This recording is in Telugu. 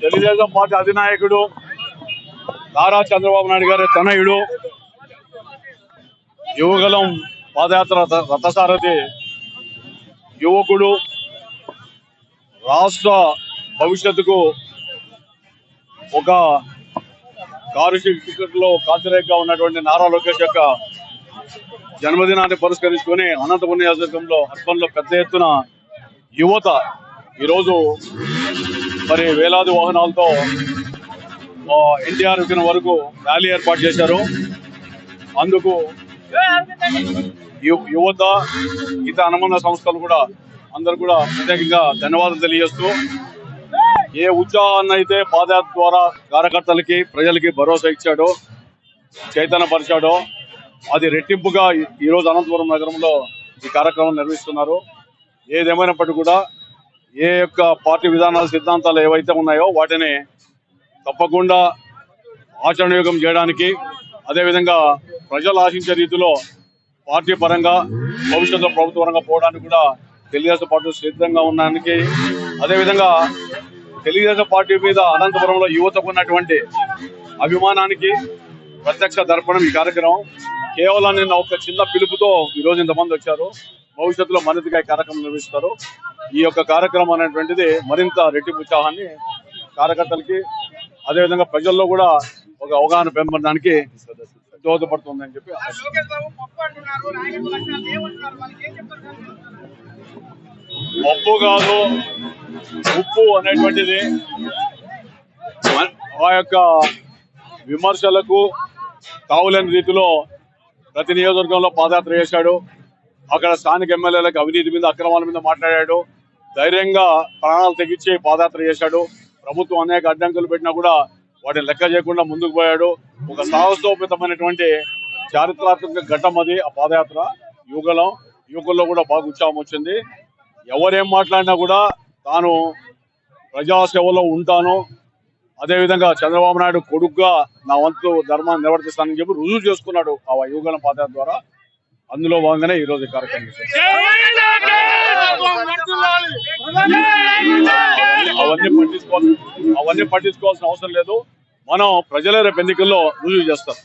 తెలుగుదేశం పార్టీ అధినాయకుడు నారా చంద్రబాబు నాయుడు గారి తనయుడు యువగలం పాదయాత్ర రథసారథి యువకుడు రాష్ట్ర భవిష్యత్తుకు ఒక కారు లో కాంతిరేఖగా ఉన్నటువంటి నారా లోకేష్ యొక్క జన్మదినాన్ని పురస్కరించుకొని అనంతపురం నియోజకవర్గంలో అర్బన్లో పెద్ద ఎత్తున యువత ఈరోజు మరి వేలాది వాహనాలతో ఎన్టీఆర్ విగ్రహం వరకు ర్యాలీ ఏర్పాటు చేశారు. అందుకు యువత ఇతర అనుబంధ సంస్థలు కూడా అందరు కూడా ప్రత్యేకంగా ధన్యవాదాలు తెలియజేస్తూ ఏ ఉత్సాహాన్ని అయితే పాదయాత్ర ద్వారా కార్యకర్తలకి ప్రజలకి భరోసా ఇచ్చాడో చైతన్యపరిచాడో అది రెట్టింపుగా ఈరోజు అనంతపురం నగరంలో ఈ కార్యక్రమం నిర్వహిస్తున్నారు. ఏదేమైనప్పటికీ కూడా ఏ యొక్క పార్టీ విధానాలు సిద్ధాంతాలు ఏవైతే ఉన్నాయో వాటిని తప్పకుండా ఆచరణయోగం చేయడానికి అదేవిధంగా ప్రజలు ఆశించే రీతిలో పార్టీ పరంగా భవిష్యత్తులో ప్రభుత్వ పరంగా పోవడానికి కూడా తెలుగుదేశం పార్టీ సిద్ధంగా ఉండడానికి అదేవిధంగా తెలుగుదేశం పార్టీ మీద అనంతపురంలో యువతకు ఉన్నటువంటి అభిమానానికి ప్రత్యక్ష దర్పణం ఈ కార్యక్రమం. కేవలం నిన్న ఒక చిన్న పిలుపుతో ఈ రోజు ఇంతమంది వచ్చారు. భవిష్యత్తులో మరింతగా ఈ కార్యక్రమం నిర్వహిస్తారు. ఈ యొక్క కార్యక్రమం అనేటువంటిది మరింత రెట్టింపు ఉత్సాహాన్ని కార్యకర్తలకి అదేవిధంగా ప్రజల్లో కూడా ఒక అవగాహన పెంపడానికి దోహదపడుతుందని చెప్పి ఆశిస్తున్నాను. కాదు ఉప్పు అనేటువంటిది ఆ యొక్క విమర్శలకు తావులేని రీతిలో ప్రతి నియోజకవర్గంలో పాదయాత్ర చేశాడు. అక్కడ స్థానిక ఎమ్మెల్యేలకు అవినీతి మీద అక్రమాల మీద మాట్లాడాడు. ధైర్యంగా ప్రాణాలు తెగించి పాదయాత్ర చేశాడు. ప్రభుత్వం అనేక అడ్డంకులు పెట్టినా కూడా వాటిని లెక్క చేయకుండా ముందుకు పోయాడు. ఒక సాహసోపేతమైనటువంటి చారిత్రాత్మక ఘట్టం అది ఆ పాదయాత్ర. యుగలం యువకుల్లో కూడా బాగా ఉత్సాహం వచ్చింది. ఎవరేం మాట్లాడినా కూడా తాను ప్రజాసేవలో ఉంటాను. అదేవిధంగా చంద్రబాబు నాయుడు కొడుకుగా నా వంతు ధర్మాన్ని నిర్వర్తిస్తానని చెప్పి రుజువు చేసుకున్నాడు ఆ యువగలం పాదయాత్ర ద్వారా. అందులో భాగంగానే ఈ రోజు కార్యక్రమం. అవన్నీ పట్టించుకోవాల్సిన అవన్నీ పట్టించుకోవాల్సిన అవసరం లేదు. మనం ప్రజలే రేపు ఎన్నికల్లో రుజువు చేస్తారు.